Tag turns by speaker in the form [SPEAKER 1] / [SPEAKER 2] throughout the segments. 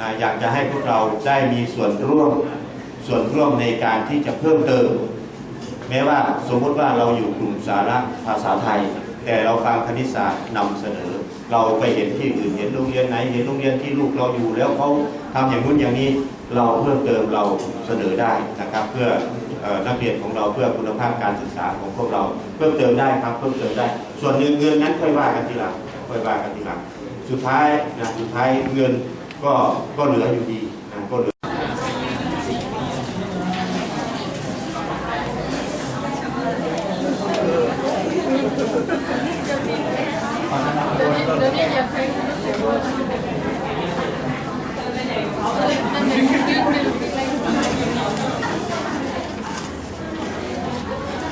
[SPEAKER 1] นะอยากจะให้พวกเราได้มีส่วนร่วมส่วนร่วมในการที่จะเพิ่มเติม แม้ว่าสมมติว่าเราอยู่กลุ่มสาระภาษาไทย แต่เราฟังคณิตศาสตร์นำเสนอ เราไปเห็นที่อื่นเห็นโรงเรียนไหน เห็นโรงเรียนที่ลูกเราอยู่ แล้วเขาทำอย่างนู้นอย่างนี้เราเพิ่มเติมเราเสนอได้นะครับ เพื่อเอ่อนักเรียนของเราเพื่อคุณภาพการศึกษาของพวกเรา เพิ่มเติมได้ครับเพิ่มเติมได้ ส่วนเงินเงินนั้นค่อยว่ากันทีหลังค่อยว่ากันทีหลัง สุดท้ายนะสุดท้ายเงินก็ก็เหลืออยู่ดีนะก็เหลือ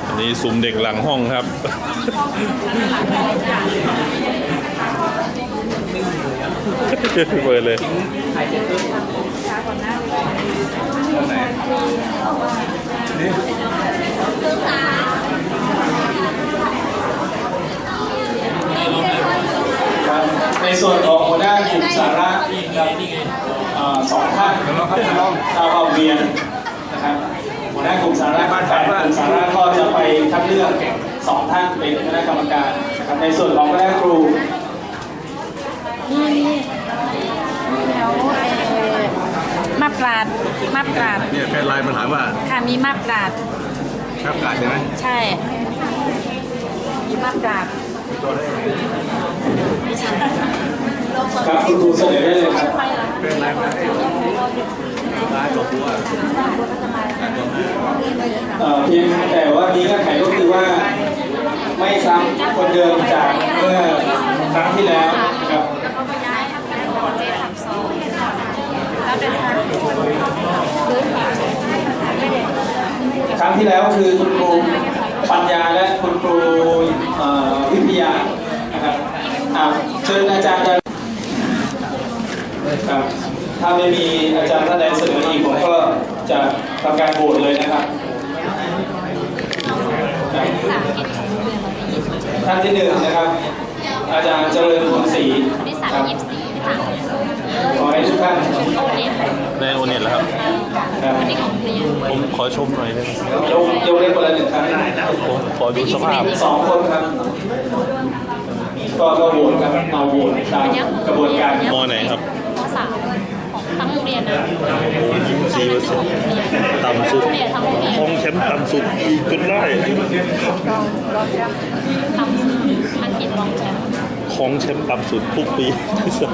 [SPEAKER 2] อันนี้ซุ้มเด็กหลังห้องครับ เปิดเลย
[SPEAKER 3] ครับในส่วนของหัวหน้ากลุ่มสาระครับเอ่อสองท่านนะครับชาวเอาเวียนนะครับหัวหน้ากลุ่มสาระบ้านแปดกลุ่มสาระก็จะไปคัดเลือกสองท่านเป็นคณะกรรมการนะครับในส่วนของคณะครู
[SPEAKER 4] นี่นี่แถวเอ่อมาบกราดมาบกราด
[SPEAKER 2] เนี่ยแฟนไลน์มาถามว่า
[SPEAKER 4] ค่ะมีมาบกราด
[SPEAKER 2] ชอบกาดใช่ไหม
[SPEAKER 4] ใช่ มีมาบกราด
[SPEAKER 3] ครับคุณครูเสนอได้เลยครับ
[SPEAKER 2] แฟนไลน์มาให้ไลน์บอกว่า
[SPEAKER 3] เอ่อเพียงแต่ว่ามีเงื่อนไขก็คือว่า ไม่ซ้ำคนเดิมจากเมื่อครั้งที่แล้วนะครับ
[SPEAKER 4] แล้วเป็นทาง
[SPEAKER 3] ครั้งที่แล้วคือคุณครูปัญญาและคุณครูเอ่อวิทยานะครับอ่าเชิญอาจารย์จะครับถ้าไม่มีอาจารย์ท่านใดเสนออีกผมก็จะทำการโหวตเลยนะครับครับท่านที่หนึ่งนะครับ อาจารย์เจริญพลศรี
[SPEAKER 4] ที่สาม
[SPEAKER 3] ครับ
[SPEAKER 4] ยี่สิบสี่ค่ะ
[SPEAKER 3] ขอให้ทุกท่าน
[SPEAKER 4] โอเน็ต
[SPEAKER 2] ในโอเน็ตแล้วครับ
[SPEAKER 3] ครับ
[SPEAKER 4] อันนี้ของเรียน
[SPEAKER 2] ผมขอชมหน่อยได้ไหม
[SPEAKER 3] ยกยกเล่นคนละหนึ่งครั้ง
[SPEAKER 2] ผมขอดูสภาพ
[SPEAKER 3] สองคนครับ ก็ก็โหวตครับเอาโหวตตามกระบวนการ
[SPEAKER 2] มไหนครับ
[SPEAKER 4] มสามของทั้งโรงเรียนนะ
[SPEAKER 2] ยี่สิบสี่เปอร์เซ็นต์ต่ำสุด
[SPEAKER 4] เรียนทั้งโรงเรียน
[SPEAKER 2] คงแชมป์ต่ำสุดอีกจนได้
[SPEAKER 4] ต่ำสุดอังกฤษรองแชมป์
[SPEAKER 2] ของแชมป์ต่ำสุดทุกปีที่สุด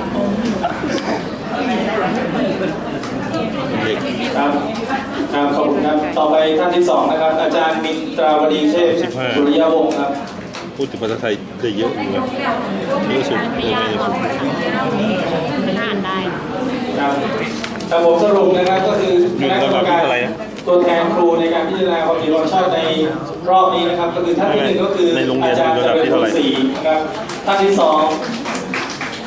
[SPEAKER 2] เด็ก
[SPEAKER 3] ครับครับขอบคุณครับ ต่อไปท่านที่สองนะครับ อาจารย์มิตราวดีเทพสุริยวงศ์ครับ
[SPEAKER 2] พูดถึงภาษาไทยได้เยอะอยู่นะเยอะสุด
[SPEAKER 4] ไม่
[SPEAKER 2] เออยา
[SPEAKER 4] ก
[SPEAKER 2] ไม่
[SPEAKER 4] หร
[SPEAKER 2] สุ
[SPEAKER 4] อก
[SPEAKER 2] ด
[SPEAKER 4] อ่านได้
[SPEAKER 3] ครับแต่ผมสรุปนะครับก็คือคณะกรรมการตัวแทนครูในการพิจารณาความเห็นความชอบในรอบนี้นะครับ ก็คือท่านที่หนึ่งก็คืออาจารย์เจริญพลศรีนะครับท่านที่สอง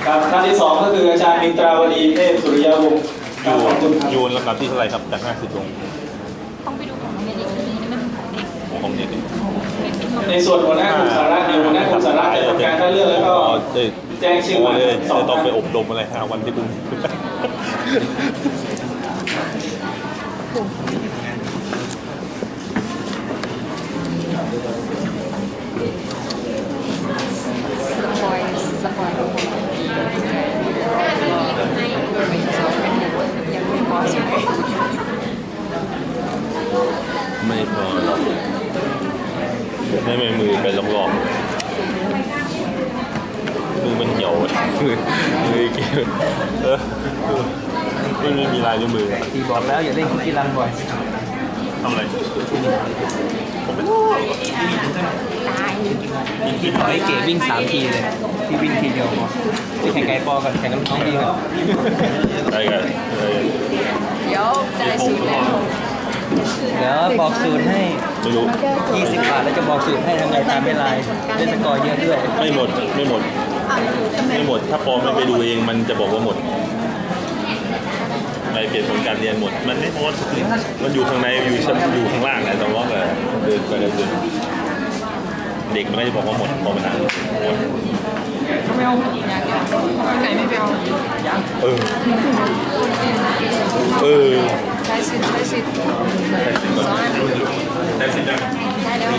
[SPEAKER 3] ครับท่านที่สองก็คืออาจารย์มิตราวดีเทพสุริยวงศ์ค
[SPEAKER 2] อ
[SPEAKER 3] รับ
[SPEAKER 2] ยู่
[SPEAKER 3] ขอบคุณครับ
[SPEAKER 2] อยู่ลำดับที่เท่าไหร่ครับจาก50ลง
[SPEAKER 4] ต้องไปดูของโรงเรียนอีกทีนึงไม่เป็นของเด็ก
[SPEAKER 2] ของเด็ก
[SPEAKER 3] ในส่วนหัวหน้ากลุ่มสาระเดียวหัวหน้ากลุ่มสาระจะทำการคัดเลือกแล้วก็
[SPEAKER 2] เอ้ย
[SPEAKER 3] แจ้งชื่อมา
[SPEAKER 2] เลย
[SPEAKER 3] สอง
[SPEAKER 2] จะต้อง
[SPEAKER 3] ท่าน
[SPEAKER 2] ไปอบรมอะไรห้าวันที่กรุง
[SPEAKER 4] สปอยสปอยยังไม่พ อใช่ไหม
[SPEAKER 2] ไม่พอหรอกไม่ไม่มือเป็นหลอกๆมือมันเหี่ยวอะมือมือเกี่ยวเออไม่ไม่มีลายนิ้วมืออะ
[SPEAKER 5] ทีบอกแล้วอย่าเล่นคุกกี้รันบ่อย
[SPEAKER 2] ทำอะไรผมไม่
[SPEAKER 4] ตาย
[SPEAKER 5] พี่ต่อยเก๋วิ่งสามทีเลยพี่วิ่งทีเดียวพอไปแข่งไก่ปอกันแข่งกับน้องดีกัน
[SPEAKER 2] ได้กันได้กัน
[SPEAKER 4] เดี๋ยวจะได้สูตรแล้ว
[SPEAKER 5] เดี๋ยวบอกสูตรให้
[SPEAKER 2] ไม่รู้
[SPEAKER 5] 20บาทแล้วจะบอกสูตรให้ทำไงตามไม่ลายเล่นสกอร์เยอะด้วย
[SPEAKER 2] ไม่หมดไม่หมด ไม่หมด ถ้าปอไม่ไปดูเองมันจะบอกว่าหมดไปเปลี่ยนผลการเรียนหมด มันไม่หมดมันอยู่ข้างในอยู่ชั้นอยู่ข้างล่างนะแต่ว่าเออเดินไปเดิน เด็กมันก็จะบอกว่าหมดพอมันอ่านหมด
[SPEAKER 5] ไม่เอาไก่ไม่ไปเอา
[SPEAKER 2] เออเออ
[SPEAKER 4] ใช้สิทธิ์ใช้สิทธิ์สองอันได้แล้ว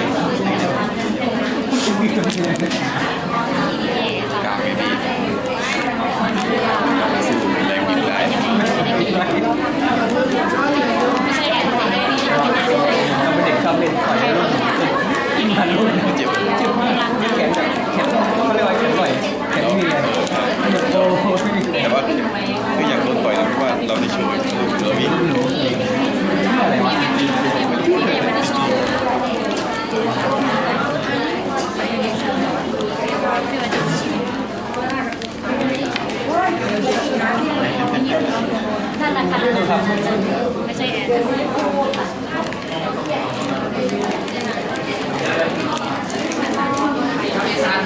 [SPEAKER 5] เราเป็นเด็กชอบเล่นต่อยรุ่นพันรุ่น เจ็บเจ็บมากแขนแบบแขนเขาเรียกว่าแขนต่อยแขนไม่มีเลย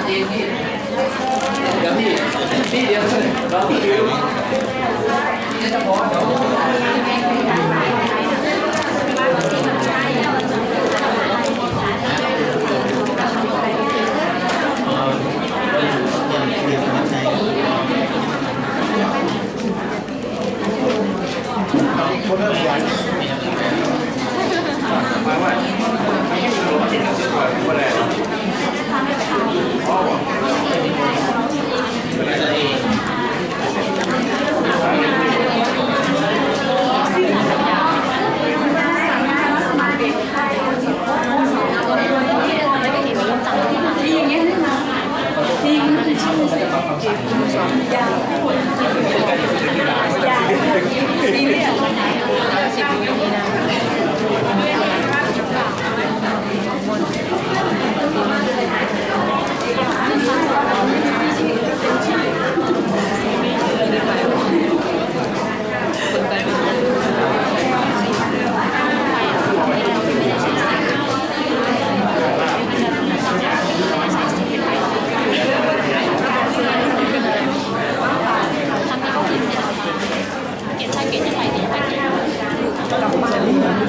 [SPEAKER 5] โอ้โห
[SPEAKER 6] แต่ว่าคืออยากโดนต่อยนะเพราะว่าเราได้โชว์เราวิ่ง
[SPEAKER 5] อะไร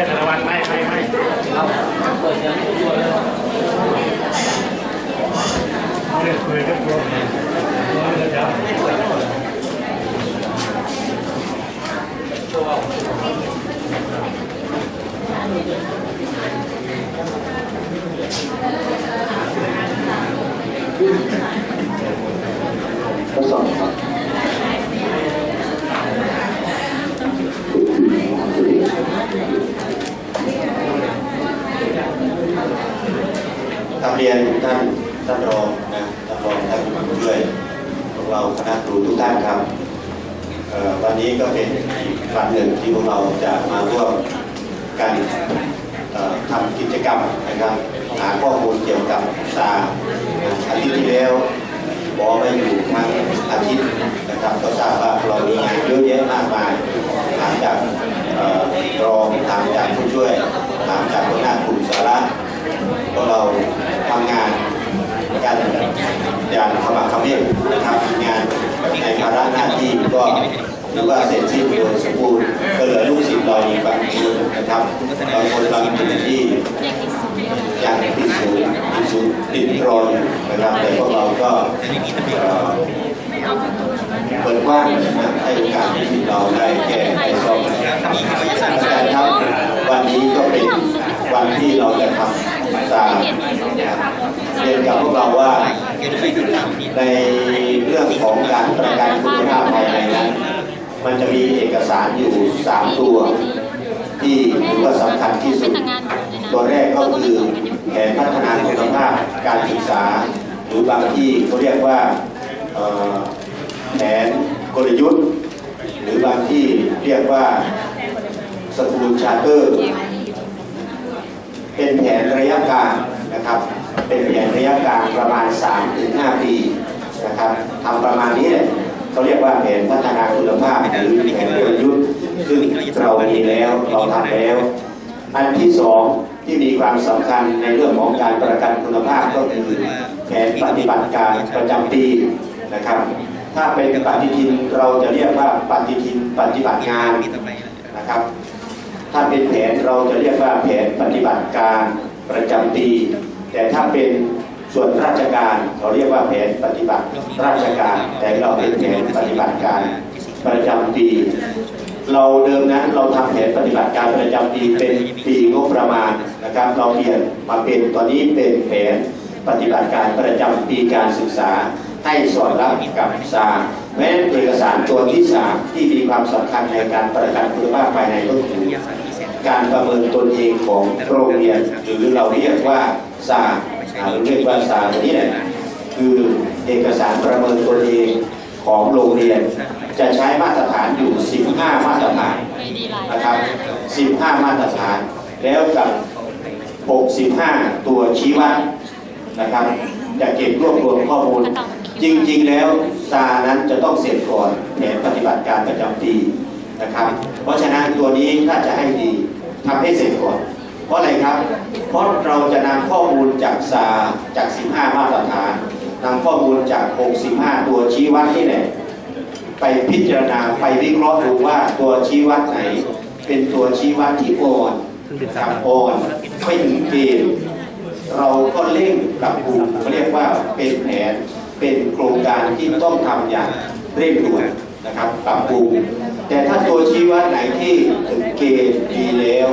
[SPEAKER 5] ะ
[SPEAKER 4] นั่นแหละค่ะไม่ใช่แอนแอนเป็นไง
[SPEAKER 1] ทำเรี ยนท่านท่านรองนะท่านรองท่านผู้ช่วยพวกเราคณะครูทุกท่านครับวันนี้ก็เป็นอีกวันหนึ่งที่พวกเราจะมาร่วมกันทำกิจกรรมนะครับหาข้อมูลเกี่ยวกับซานะอาทิตย์ที่แล้วบอไปอยู่ทั้งอาทิตย์นะครับก็ทราบว่าเรามีงานเยอะแยะมากมายถามจากเอ่อรองถามจากผู้ช่วยถามจากหัวหน้ากลุ่มสาระ พวกเราทำงานกันอย่างขมักเขม้นนะครับงานในภาระหน้าที่ก็หรือว่าเสร็จสิ้นโดยสมบูรณ์ก็เหลือลูกศิษย์เราอีกบางคนนะครับบางคนบางคนที่ยังติดศูนย์ติดศูนย์ติดรออยู่นะครับแต่พวกเราก็เอ่อเปิดกว้างนะให้โอกาสที่เราได้แก้ไขซ่อมนะครับอาจารย์ครับวันนี้ก็เป็นวันที่เราจะทำตามนะครับเรียนกับพวกเราว่าในเรื่องของการประกันคุณภาพภายในนั้น มันจะมีเอกสารอยู่ สามตัว ที่ถือว่าสำคัญที่สุด ตัวแรกก็คือแผนพัฒนาคุณภาพการศึกษา หรือบางที่เขาเรียกว่าเอ่อแผนกลยุทธ์หรือรือบางที่เรียกว่าสกูลชาร์เตอร์เป็นแผนระยะกลางนะครับ เป็นแผนระยะกลางประมาณ 3-5 ปีนะครับทำประมาณนี้แหละ เขาเรียกว่าแผนพัฒนาคุณภาพหรือแผนกลยุทธ์ซึ่งเรามีแล้วเราทำแล้ว อันที่สองที่มีความสำคัญในเรื่องของการประกันคุณภาพก็คือแผนปฏิบัติการประจำปีนะครับ ถ้าเป็นปฏิทินเราจะเรียกว่าปฏิทินปฏิบัติงานนะครับ ถ้าเป็นแผนเราจะเรียกว่าแผนปฏิบัติการประจำปี แต่ถ้าเป็น ส่วนราชการเขาเรียกว่าแผนปฏิบัติราชการ แต่เราเป็นแผนปฏิบัติการประจำปี เราเดิมนั้นเราทำแผนปฏิบัติการประจำปีเป็นปีงบประมาณนะครับ เราเปลี่ยนมาเป็นตอนนี้เป็นแผนปฏิบัติการประจำปีการศึกษาให้สอดรับกับสาแม้เอกสารตัวที่สามที่มีความสำคัญในการประกันคุณภาพภายในก็คือการประเมินตนเองของโรงเรียนหรือเราเรียกว่าสาอ่า เราเรียกว่าสาตัวนี้แหละคือเอกสารประเมินตนเองของโรงเรียน จะใช้มาตรฐานอยู่ 15 มาตรฐานนะครับ 15 มาตรฐาน แล้วกับ 65 ตัวชี้วัดนะครับ จะเก็บรวบรวมข้อมูล จริง ๆ แล้วซานั้นจะต้องเสร็จก่อนแผนปฏิบัติการประจำปีนะครับ เพราะฉะนั้นตัวนี้ถ้าจะให้ดีทำให้เสร็จก่อน เพราะอะไรครับ เพราะเราจะนำข้อมูลจากซาจาก 15 มาตรฐานนำข้อมูลจาก 65 ตัวชี้วัดนี่แหละไปพิจารณาไปวิเคราะห์ดูว่าตัวชี้วัดไหน เป็นตัวชี้วัดที่อ่อนกับอ่อนไม่ถึงเกณฑ์เราก็เร่งปรับปรุงเขาเรียกว่าเป็นแผนเป็นโครงการที่ต้องทำอย่างเร่งด่วนนะครับปรับปรุงแต่ถ้าตัวชี้วัดไหนที่ถึงเกณฑ์ดีแล้ว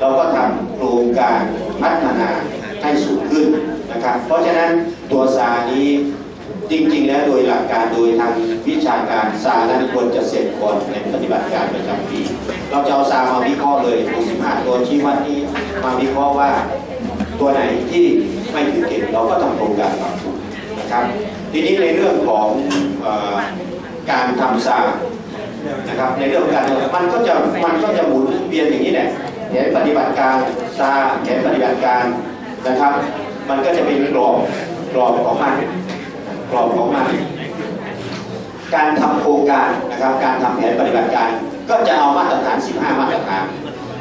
[SPEAKER 1] เราก็ทำโครงการพัฒนาให้สูงขึ้นนะครับ เพราะฉะนั้นตัวซานี้จริงๆแล้วโดยหลักการโดยทางวิชาการซานั้นควรจะเสร็จก่อนในปฏิบัติการประจำปี เราจะเอาซามาวิเคราะห์เลย65ตัวชี้วัดนี้มาวิเคราะห์ว่าตัวไหนที่ไม่ถึงเกณฑ์เราก็ทำโครงการปรับปรุงนะครับ ทีนี้ในเรื่องของอการทำซานะครับในเรื่องการมันก็จะมันก็จะหมุนเวียนอย่างนี้แหละ นปฏิบัติการซาแผนปฏิบัติการนะครับ มันก็จะเป็นกรอบกรอบของมันกรอบของมันการทำโครงการนะครับ การทำแผนปฏิบัติการ ก็จะเอามาตรฐาน 15 มาตรฐาน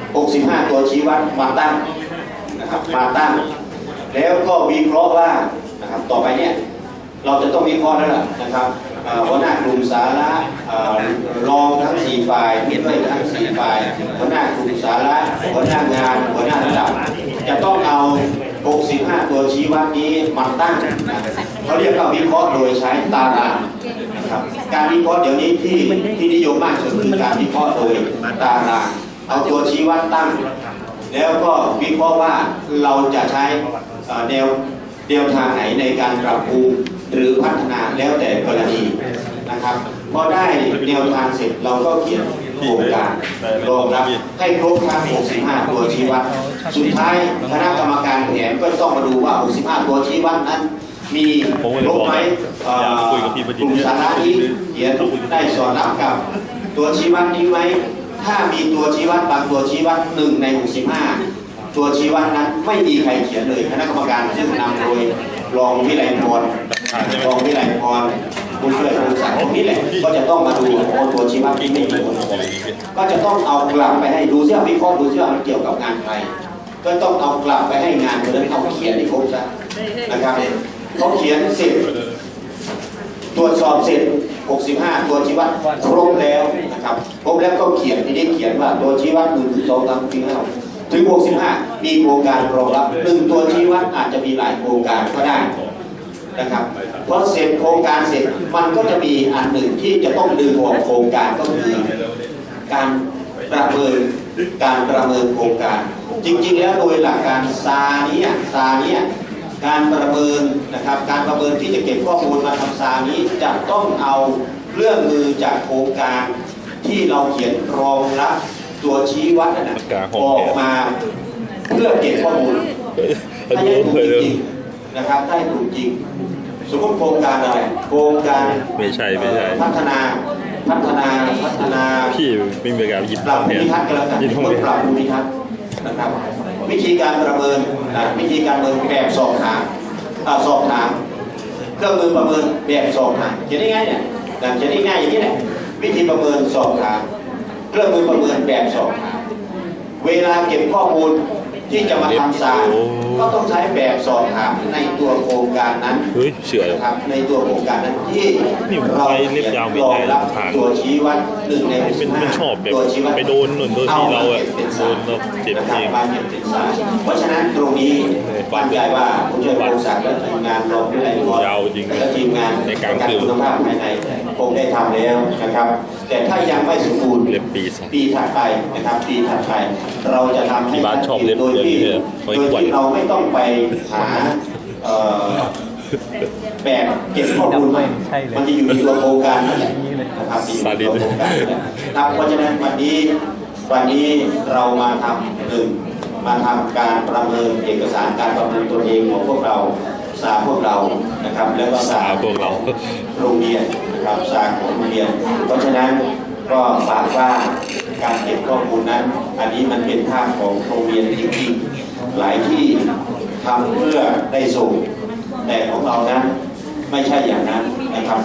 [SPEAKER 1] 65 ตัวชี้วัดมาตั้งนะครับมาตั้ง แล้วก็วิเคราะห์ว่านะครับต่อไปเนี่ยเราจะต้องวิเคราะห์แล้วล่ะนะครับ หัวหน้ากลุ่มสาระเอ่อรองทั้ง4ฝ่ายผู้ช่วยทั้ง4ฝ่ายหัวหน้ากลุ่มสาระหัวหน้างานหัวหน้าระดับจะต้องเอา 65 ตัวชี้วัดนี้มาตั้งเขาเรียกว่าวิเคราะห์โดยใช้ตารางนะครับการวิเคราะห์เดี๋ยวนี้ที่ที่นิยมมากสุดคือการวิเคราะห์โดยตาราง เอาตัวชี้วัดตั้ง แล้วก็วิเคราะห์ว่าเราจะใช้แนวแนวทางไหนในการปรับปรุง หรือพัฒนาแล้วแต่กรณีนะครับพอได้แนวทางเสร็จเราก็เขียนโครงการรองรับให้ครบทั้ง 65 ตัวชี้วัด สุดท้ายคณะกรรมการแผนก็ต้องมาดูว่า 65 ตัวชี้วัดนั้น มีครบไหมอ่อกลุ่มสาระนี้เขียนได้สอดรับกับตัวชี้วัดนี้ไหมถ้ามีตัวชี้วัดบางตัวชี้วัดหนึ่งใน 65 ตัวชี้วัดนั้นไม่มีใครเขียนเลยคณะกรรมการซึ่งนำโดยรองวิไลพร รองวิไลพรผู้ช่วยผู้สั่งพวกนี้แหละก็จะต้องมาดูโอ้ตัวชีวัดที่ไม่มีคนก็จะต้องเอากลับไปให้ดูเสียวิเคราะห์ดูเสียมันเกี่ยวกับงานใครก็ต้องเอากลับไปให้งานคนนั้นเขาเขียนให้ครบซะนะครับเขาเขียนเสร็จตรวจสอบเสร็จ 65 ตัวชีวัดครบแล้วนะครับครบแล้วก็เขียนทีนี้เขียนว่าตัวชี้วัด1ถึง2 3 4 5ถึง 65 มีโครงการรองรับหนึ่งตัวชีวัดอาจจะมีหลายโครงการก็ได้ นะครับพอเสร็จโครงการเสร็จมันก็จะมีอันหนึ่งที่จะต้องดึงออกโครงการก็คือการประเมินการประเมินโครงการ จริงๆ แล้วโดยหลักการซาเนี้ซาเนี้การประเมินนะครับการประเมินที่จะเก็บข้อมูลมาทำซานี้จะต้องเอาเครื่องมือจากโครงการที่เราเขียนรองรับตัวชี้วัดนั่นนะออกมาเพื่อเก็บข้อมูลถ้าให้ถูกจริงๆนะครับถ้าให้ถูกจริง สมมติโครงการอะไรโครงการ
[SPEAKER 2] ไม่ใช่ไม่ใช่
[SPEAKER 1] เอ่อพัฒนาพัฒนาพัฒนา
[SPEAKER 2] พี่ไม่มีการหยิบ
[SPEAKER 1] ปรับภู
[SPEAKER 2] เนี่ย
[SPEAKER 1] มิทัศน์กันแล้วกัน
[SPEAKER 2] หยิบห้อง
[SPEAKER 1] เพื่
[SPEAKER 2] เนี่
[SPEAKER 1] อยปรับภูมิทัศน์นะครับวิธีการประเมินนะวิธีการประเมินแบบสอบถามอ่าสอบถามเครื่องมือประเมินแบบสอบถามเขียนได้ง่ายเนี่ยนะเขียนได้ง่ายอย่างนี้แหละวิธีประเมินสอบถามเครื่องมือประเมินแบบสอบถามเวลาเก็บข้อมูล ที่จะมาทำสาร
[SPEAKER 2] โอ้
[SPEAKER 1] ก็ต้องใช้แบบสอบถามในตัวโครงการนั้น
[SPEAKER 2] เฮ้ยเฉื่อย
[SPEAKER 1] นะครับในตัวโครงการนั้นที่
[SPEAKER 2] นี่
[SPEAKER 1] เรา
[SPEAKER 2] ไว้เล็บยาวไม่
[SPEAKER 1] รอ
[SPEAKER 2] ได้
[SPEAKER 1] งรับ
[SPEAKER 2] ผ่าน
[SPEAKER 1] ตัวชี้วัดหนึ่งใน
[SPEAKER 2] เป็นมันชอบแบบ
[SPEAKER 1] ตัวชี้วัด
[SPEAKER 2] ไปโดนหนุนโดนที่เราอะโดนเราเจ็บเอง
[SPEAKER 1] มาเก็บเป็นสารเพราะฉะนั้นตรงนี้มั่นใจว่าผู้ช่วยผู้ศักดิ์และทีมงานรองผู้ใหญ่ก่อน
[SPEAKER 2] ยาวจริง
[SPEAKER 1] และทีมงาน
[SPEAKER 2] ในกลาง
[SPEAKER 1] การ
[SPEAKER 2] คืน
[SPEAKER 1] คุณภาพภายในคงได้ทำแล้วนะครับ แต่ถ้ายังไม่สมบูรณ์
[SPEAKER 2] เล็บปีสอง
[SPEAKER 1] ปีถัดไปนะครับปีถัดไปเราจะทำให้
[SPEAKER 2] ที่บ้านชอบเล็บ
[SPEAKER 1] โดยที่โดยที่เราไม่ต้องไปหาแบบเก็บข้อมูล
[SPEAKER 5] ใช่
[SPEAKER 1] มันจะอยู่ในตัวโครงการนั่นแหละ
[SPEAKER 5] นี่
[SPEAKER 1] นะครับอยู่ในตัวโครงการนั่นะครับเพราะฉะนั้นวันนี้วันนี้เรามาทำหนึ่งมาทำการประเมินเอกสารการประเมินตัวเองของพวกเราสาพวกเรานะครับ แล้วก็สา
[SPEAKER 2] สาพวกเรา
[SPEAKER 1] โรงเรียนนะครับสาของโรงเรียน เพราะฉะนั้นก็ฝากว่า การเก็บข้อมูลนั้น อันนี้มันเป็นภาพของโรงเรียนจริงๆหลายที่ทำเพื่อได้ส่งแต่ของเรานั้นไม่ใช่อย่างนั้นนะครับ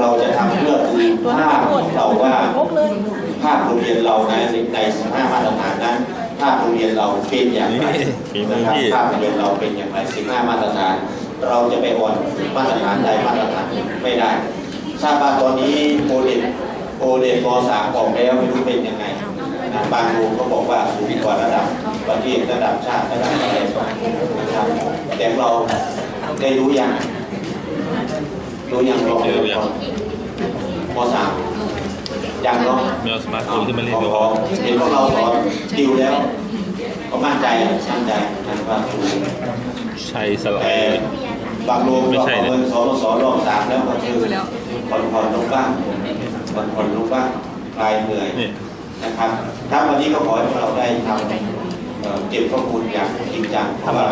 [SPEAKER 1] เราจะทำเพื่อดูภาพของเราว่าภาพโรงเรียนเรานะในใน15มาตรฐานนั้นภาพโรงเรียนเราเป็นอย่างไร
[SPEAKER 2] นี่ฝีมื
[SPEAKER 1] นะ
[SPEAKER 2] อ
[SPEAKER 1] ครับ
[SPEAKER 2] พี่
[SPEAKER 1] ภาพโรงเรียนเราเป็นอย่างไร15มาตรฐาน เราจะไปอ่อนมาตรฐานใดมาตรฐานหนึ่งไม่ได้ทราบว่าตอนนี้โอเดนโอเดนมสามออกแล้วไม่รู้เป็นยังไงนะ บางโรงก็บอกว่าสูงกว่าระดับประเทศระดับชาติระดับอะไรนะครับแต่เราได้รู้ยังรู้ยังรอง
[SPEAKER 2] เจอยัง
[SPEAKER 1] มสามยังเนาะ
[SPEAKER 2] ไม่เอาสมาร์ทโฟนขึ้นมาเล่น
[SPEAKER 1] ข
[SPEAKER 2] เดี๋ยว
[SPEAKER 1] อเห็นพวกเราสอนดิวแล้ว ก็มั่นใจอะมั่นใจนะว่าถูก
[SPEAKER 2] ชัยสลา
[SPEAKER 1] แต่
[SPEAKER 2] ย
[SPEAKER 1] บางโรง
[SPEAKER 2] ไม่
[SPEAKER 1] ก็
[SPEAKER 2] ใช่
[SPEAKER 1] เอา
[SPEAKER 2] นะ
[SPEAKER 1] เงินสอนสอนรอบสามแล้วก็คือผ่อนผ่อนลงบ้างผ่อนผ่อนลงบ้างคลายเหนื่อย
[SPEAKER 2] นี่
[SPEAKER 1] นะครับถ้าวันนี้ก็ขอให้พวกเราได้ทำเอ่อเก็บข้อมูลอย่างจริงจังเพราะว่า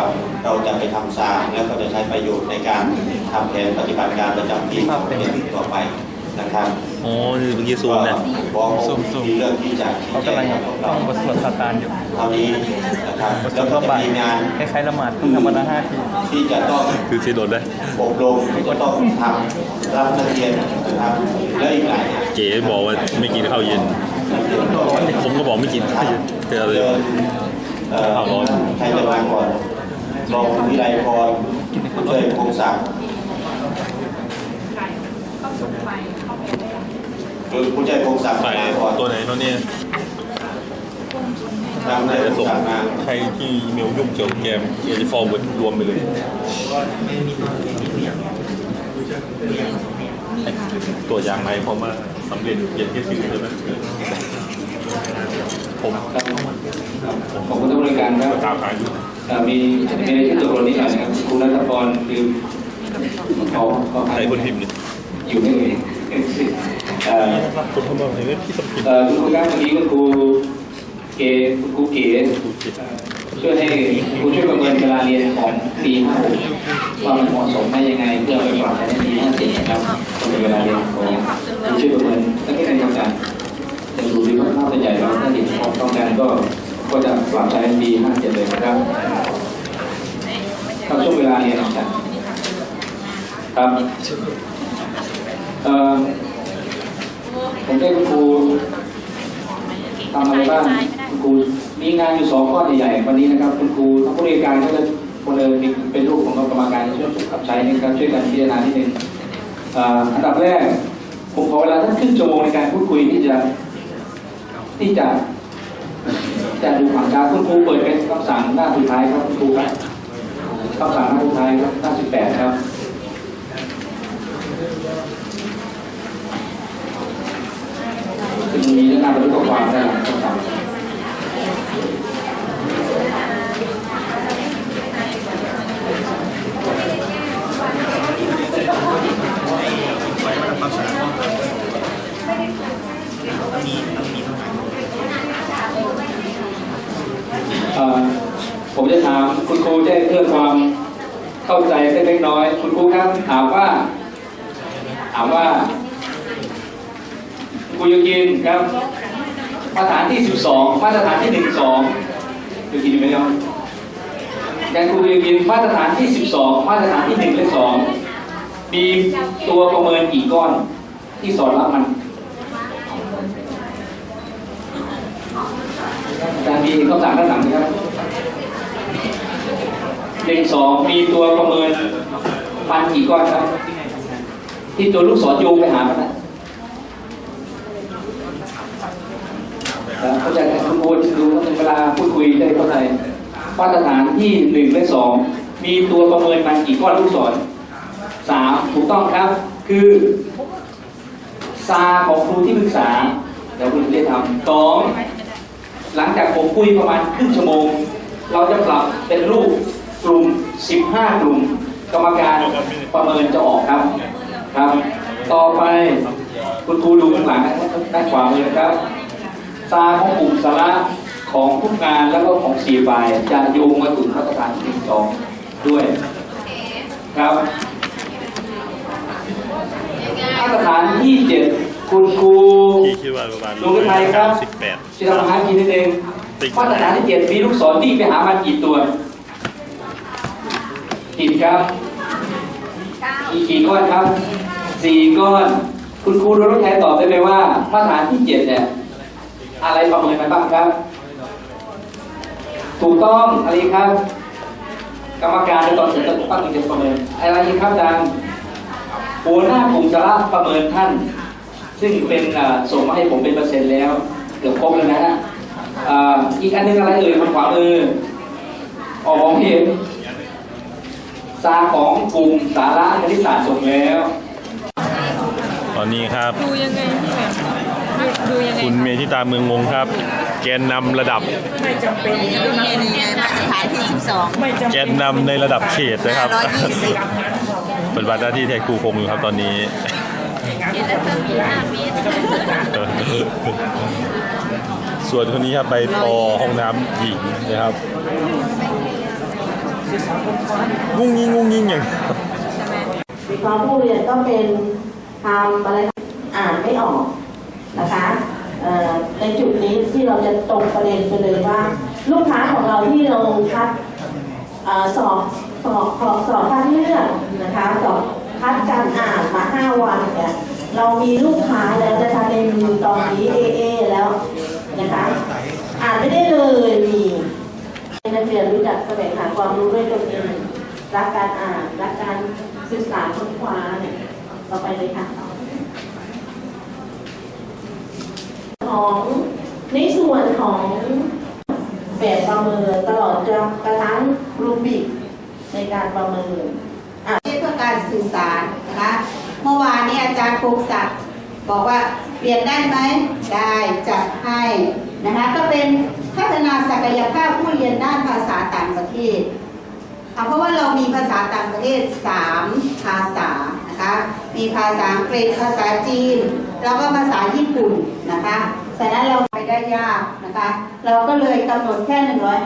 [SPEAKER 1] เราจะไปทำสารแล้วก็จะใช้ประโยชน์ในการทำแผนปฏิบัติการประจำปีของเรียนต่อไปนะครับ
[SPEAKER 2] อ๋อนี่เมื่อกี้ซูมเนี่ย
[SPEAKER 1] ก็บอก
[SPEAKER 5] ซูมซูม
[SPEAKER 1] มีเรื่องที่จะ
[SPEAKER 5] เขากำลัง
[SPEAKER 1] ชี้แจกับพวกเรา
[SPEAKER 5] บทสวดซาตานอยู่
[SPEAKER 1] เท่านี้นะครับ
[SPEAKER 5] บทส
[SPEAKER 1] แล้วว
[SPEAKER 5] ด
[SPEAKER 1] ก็
[SPEAKER 5] เข้า
[SPEAKER 1] จะ
[SPEAKER 5] บ่าย
[SPEAKER 1] มีงาน
[SPEAKER 5] คล้ายๆละหมาดต้องทำวันละห้าที
[SPEAKER 1] ที่จะต้อง
[SPEAKER 2] คือซีโดนได้
[SPEAKER 1] อบรมที่จะต้องทำรับนักเรียนนะครับแล้วอีกหลายอย่าง
[SPEAKER 2] เก๋บอกว่าไม่กินข้าวเย็น ผมก็บอกไม่กินข้าวเย็นเจอเลย
[SPEAKER 1] เดินเอ่อ
[SPEAKER 2] ข้าวร้อน
[SPEAKER 1] ใครจะมาก่อนรองวิไลพรผู้ช่วยพงศักดิ์คือผู้ช่วยพงศักดิ์
[SPEAKER 2] ใส่
[SPEAKER 1] มาก่อน
[SPEAKER 2] ตัวไหนตัวเนี้ย
[SPEAKER 1] นำผู้
[SPEAKER 2] น่า
[SPEAKER 1] ช่วย
[SPEAKER 2] จะ
[SPEAKER 1] พ
[SPEAKER 2] ส่
[SPEAKER 1] ง
[SPEAKER 2] ง
[SPEAKER 1] ศักดิ์มา
[SPEAKER 2] ใครที่อีเมลยุ่งเกี่ยวกับแกมเอจะฟอร์เวิร์ดรวมไปเลยตัวอย่างไหนเพราะว่า สำเร็จเรียนแค่ชื่อใช่ไหมผม
[SPEAKER 7] ขอบคุณท่านบริการครับ
[SPEAKER 2] ตามหาอยู่
[SPEAKER 7] เอ่อมีมีอะไรที่ตกหล่นนิดหน่อยนะครับคุณรัตพรคือขอขอ
[SPEAKER 2] ใครคนพิมพ์นี่
[SPEAKER 7] อยู่ไม่เลยเอ่อ
[SPEAKER 2] คนทำอะไรเนี่ยพี่สมพิมพ์
[SPEAKER 7] เอ่อคุณครูครับวันนี้คุณครูเก๋คุณครูเก๋ช่วยให้คุณช่วยประเมินเวลาเรียนของ ปี56ว่ามันเหมาะสมไหมยังไงเพื่อไปปรับใช้ในปี57นะครับก็เป็นเวลาเรียนของคุณช่วยประเมินตั้งแต่ในทำการจะดูดีว่าน่าจะใหญ่แล้วถ้าเห็นความต้องการก็ก็จะปรับใช้ในปี57เลยนะครับเข้าช่วงเวลาเรียนของฉันครับเอ่อผมได้คุณครูทำอะไรบ้างคุณครูมีงานอยู่สองข้อใหญ่ๆวันนี้นะครับ คุณครูทั้งผู้บริการก็จะ คนเดิมเป็นลูกของกรรมการช่วยขับใช้นะครับช่วยกันพิจารณานิดนึงอ่าอันดับแรก ผมขอเวลาท่านครึ่งชั่วโมงในการพูดคุยที่จะที่จะจะดูผังการคุณครูเปิดเป็นคำสั่งหน้าสุดท้ายครับคุณครูครับคำสั่งหน้าสุดท้ายครับหน้าสิบแปดครับมีเรื่องการบันทึกข้อความได้คำสั่ง เอ่อผมจะถามคุณครูแจ้งเพื่อความเข้าใจเล็กๆน้อย คุณครูครับถามว่า ถามว่า ม ครูโยกินครับ มาตรฐาน ที่ 12 มาตรฐานที่ 12โยกินไหมครับอาจารย์ครูโยกินมาตรฐานที่ 12 มาตรฐานที่ 1 และ 2 มีตัวประเมินกี่ก้อนที่สอนรับมันอาจารย์มีคำสั่งด้านหลังนะครับหนึ่งสองมีตัวประเมินมันกี่ก้อนครับ ที่ตัวลูกศรโยงไปหามันนะ เข้าใจกันทุกคนดูเวลาพูดคุยได้เข้าใจมาตรฐานที่หนึ่งและสองมีตัวประเมินมันกี่ก้อนลูกศรสามถูกต้องครับ คือซาของครูที่ปรึกษาเดี๋ยวคุณจะทำสองหลังจากผมคุยประมาณครึ่งชั่วโมง เราจะปรับเป็นรูปกลุ่ม 15 กลุ่ม กรรมการประเมินจะออกครับครับ ต่อไปคุณครูดูข้างหลังด้านขวามือครับ ตาของกลุ่มสาระของทุกงานแล้วก็ของสี่ฝ่ายจะโยงมาถึงมาตรฐานที่หนึ่งสองด้วยครับมาตรฐานที่เจ็ดคุณครู
[SPEAKER 2] พี่คิดว่าประมาณ
[SPEAKER 7] ลุงไทยครับ
[SPEAKER 2] สิบแปด
[SPEAKER 7] ที่ทำอาหารกินนั่นเองมาตรฐานที่เจ็ดมีลูกศรที่ไปหามันกี่ตัวกี่ครับกี่กี่ก้อนครับสี่ก้อน คุณครูรุ่งไทยตอบได้ไหมว่ามาตรฐานที่เจ็ดเนี่ย อะไรประเมินมาบ้างครับ ถูกต้องอะไรครับ กรรมการในตอนเสร็จต้องตั้งใจประเมิน อะไรอีกครับอาจารย์หัวหน้ากลุ่มสาระประเมินท่าน ซึ่งเป็นอ่าส่งมาให้ผมเป็นเปอร์เซ็นต์แล้ว เกือบครบแล้วนะฮะอ่าอีกอันหนึงอะไรเอ่ยทางขวามือออกของเพจซาของกลุ่มสาระคณิตศาสตร์ส่งแล้ว
[SPEAKER 2] ตอนนี้ครับ
[SPEAKER 4] ดูยังไงพี่แบบดูยังไง
[SPEAKER 2] คุณเมธิ ตาเมืองงงครับ แกนนำระดับ
[SPEAKER 8] ดูเมนูไงมาตรฐานที่ 12
[SPEAKER 2] แกนนำในระดับเขตนะครับ
[SPEAKER 8] 520
[SPEAKER 2] ปฏิบัติหน้าที่แทนครูคงอยู่ครับตอนนี้ส่วนคนนี้ครับไปปอห้องน้ำหญิงนะครับงุ้งยิงงุ้งยิงอย่าง
[SPEAKER 9] วิเคราะห์ผู้เรียนก็เป็นทำอะไรอ่านไม่ออกนะคะเอ่อ ในจุดนี้ที่เราจะตรงประเด็นไปเลยว่า ลูกค้าของเราที่เราคัดสอบสอบสอบสอบคัดเลือกนะคะสอบคัดการอ่านมา 5 วันเนี่ยเรามีลูกค้าแล้วนะคะในมือตอนนี้ AA แล้วนะคะอ่านไม่ได้เลยมีนักเรียนรู้จักแสวงหาความรู้ด้วยตนเองรักการอ่านรักการศึกษาค้นคว้าเนี่ยต่อไปเลยค่ะ ของในส่วนของแบบประเมินตลอดจนกระทั่งรูบิกในการประเมิน
[SPEAKER 8] เพื่อการสื่อสารนะคะเมื่อวานนี้อาจารย์พงศักดิ์บอกว่าเปลี่ยนได้ไหมได้จัดให้นะคะก็เป็นพัฒนาศักยภาพผู้เรียนด้านภาษาต่างประเทศเพราะว่าเรามีภาษาต่างประเทศ 3 ภาษานะคะมีภาษาอังกฤษภาษาจีน แล้วก็ภาษาญี่ปุ่นนะคะฉะนั้นเราไปได้ยากนะคะ เราก็เลยกำหนดแค่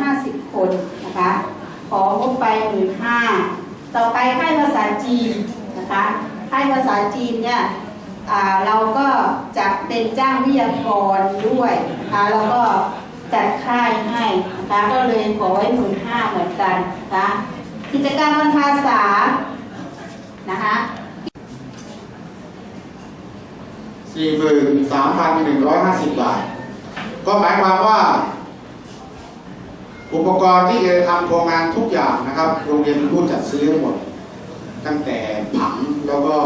[SPEAKER 8] 150 คนนะคะ ของบไปหมื่นห้าต่อไปค่ายภาษาจีนนะคะค่ายภาษาจีนเนี่ยอ่าเราก็จะเป็นจ้างวิทยากรด้วยนะคะแล้วก็จัดค่ายให้นะคะก็เลยขอไว้หมื่นห้าเหมือนกันนะคะกิจกรรมวันภาษานะคะ
[SPEAKER 10] 43,150 บาท ก็หมายความว่า อุปกรณ์ที่จะทำโครงงานทุกอย่างนะครับ โรงเรียนผู้จัดซื้อหมด ตั้งแต่ผังแล้วก็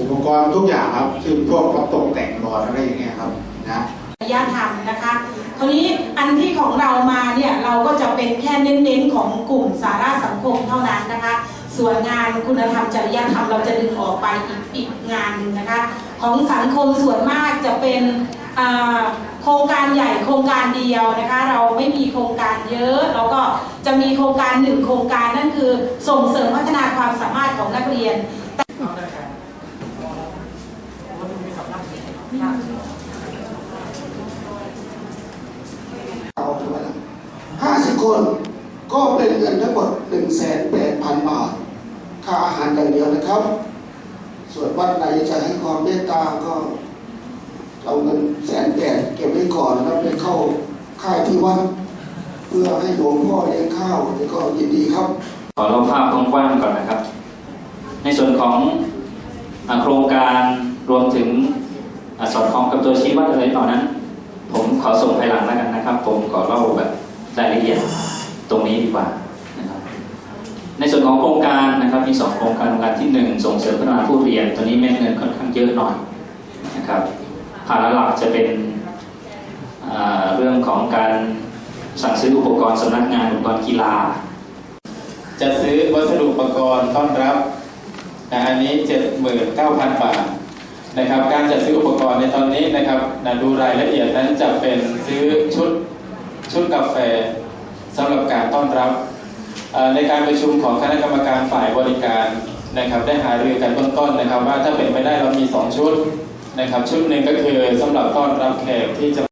[SPEAKER 10] อุปกรณ์ทุกอย่างครับซึ่พวกประตกแต่งบอร์ดอะไรอย่างเงี้ยครับนะ
[SPEAKER 11] ริยธรรมนะคะคราวนี้อันที่ของเรามาเนี่ยเราก็จะเป็นแค่เน้นๆของกลุ่มสาระสังคมเท่านั้นนะคะ ส่วนงานคุณธรรมจริยธรรมเราจะดึงออกไปอีกอีกงานนึงนะคะ ของสังคมส่วนมากจะเป็นโครงการใหญ่โครงการเดียวนะคะ เราไม่มีโครงการเยอะเราก็จะมีโครงการหนึ่งโครงการนั่นคือส่งเสริมพัฒนาความสามารถของนักเรียน
[SPEAKER 10] ห้าสิบคนก็เป็นเงินทั้งหมดหนึ่งแสนแปดพันบาท ค่าอาหารอย่างเดียวนะครับ
[SPEAKER 12] ส่วนวัดไหนจะให้ความเมตตาก็เอาเงินแสนแปดเก็บไว้ก่อนแล้วไปเข้าค่ายที่วัดเพื่อให้หลวงพ่อเลี้ยงข้าวนี่ก็ยินดีครับ
[SPEAKER 13] ขอเล่าภาพกว้างๆก่อนนะครับ ในส่วนของโครงการรวมถึงอสอดคล้องกับตัวชี้วัดอะไรต่อนั้น ผมขอส่งภายหลังแล้วกันนะครับ ผมขอเล่าแบบรายละเอียดตรงนี้ดีกว่า ในส่วนของโครงการนะครับมีสองโครงการโครงการที่หนึ่งส่งเสริมพัฒนาผู้เรียนตัวนี้เม็ดเงินค่อนข้างเยอะหน่อยนะครับภาระหลักจะเป็นเรื่องของการสั่งซื้ออุปกรณ์สำนักงานอุปกรณ์กีฬา จะซื้อวัสดุอุปกรณ์ต้อนรับนะอันนี้ 79,000 บาทนะครับ การจัดซื้ออุปกรณ์ในตอนนี้นะครับนะดูรายละเอียดนั้นจะเป็นซื้อชุดชุดกาแฟสำหรับการต้อนรับ ในการประชุมของคณะกรรมการฝ่ายบริการนะครับ ได้หารือกันเบื้องต้นนะครับ ว่าถ้าเป็นไปได้เรามี 2 ชุดนะครับ ชุดหนึ่งก็คือสำหรับต้อนรับแขกที่จะ